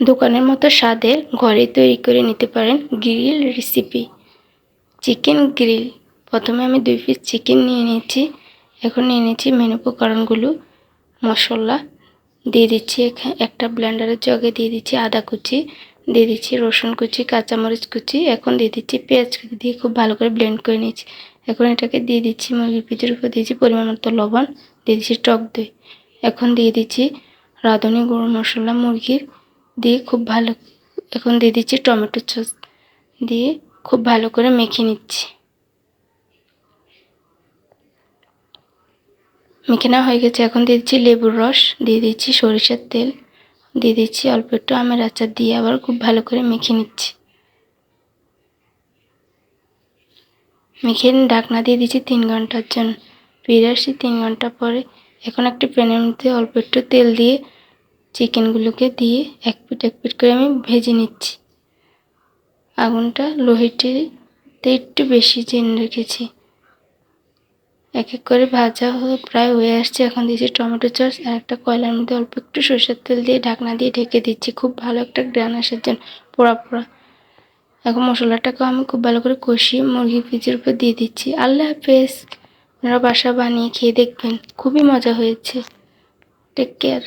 দোকানের মতো স্বাদের ঘরে তৈরি করে নিতে পারেন গ্রিল রেসিপি। Chicken grill. প্রথমে আমি দুই পিস চিকেন নিয়ে নিয়েছি। এখন নিয়ে নিয়েছি মেনু উপকরণগুলো। মশলা দিয়ে দিচ্ছি একটা ব্লেন্ডারের জগে দিয়ে দিচ্ছি আদা কুচি, দিয়ে দিচ্ছি রসুন কুচি, কাঁচামরিচ কুচি, এখন দিয়ে দিচ্ছি পেঁয়াজ কুচি দিয়ে খুব ভালো করে ব্লেন্ড করে নিয়েছি। এখন এটাকে দিয়ে দিচ্ছি মুরগির পিঠের উপর দিয়েছি পরিমাণ মতো লবণ, দিয়ে দিচ্ছি টক দই। এখন দিয়ে দিচ্ছি রাঁধুনি গুঁড়ো মশলা মুরগির। দিয়ে খুব ভালো, এখন দিয়ে দিচ্ছি টমেটো সস, দিয়ে খুব ভালো করে মেখে নিচ্ছি। মেখে নেওয়া হয়ে গেছে, এখন দিয়ে দিচ্ছি লেবুর রস, দিয়ে দিচ্ছি সরিষার তেল, দিয়ে দিচ্ছি অল্প একটু আমের আচার, দিয়ে আবার খুব ভালো করে মেখে নিচ্ছি। মেখে ঢাকনা দিয়ে দিচ্ছি তিন ঘণ্টার জন্য, ফিরে আসি তিন ঘণ্টা পরে, এখন একটা প্যানের মধ্যে অল্প একটু তেল দিয়ে চিকেনগুলোকে দিয়ে এক পিট এক পিট করে আমি ভেজে নিচ্ছি। আগুনটা লোহিটিতে একটু বেশি জেনে রেখেছি। এক এক করে ভাজা হয়ে প্রায় হয়ে আসছে। এখন দিয়েছি টমেটো সস আর একটা কয়লার মধ্যে অল্প একটু সরষের তেল দিয়ে ঢাকনা দিয়ে ঢেকে দিচ্ছি। খুব ভালো একটা গ্রান আসার জন্য, পোড়া পোড়া। এখন মশলাটাকেও আমি খুব ভালো করে কষিয়ে মুরগি পিচের উপর দিয়ে দিচ্ছি। আল্লাহ হাফেজ। আপনারা বাসা বানিয়ে খেয়ে দেখবেন। খুবই মজা হয়েছে। Take care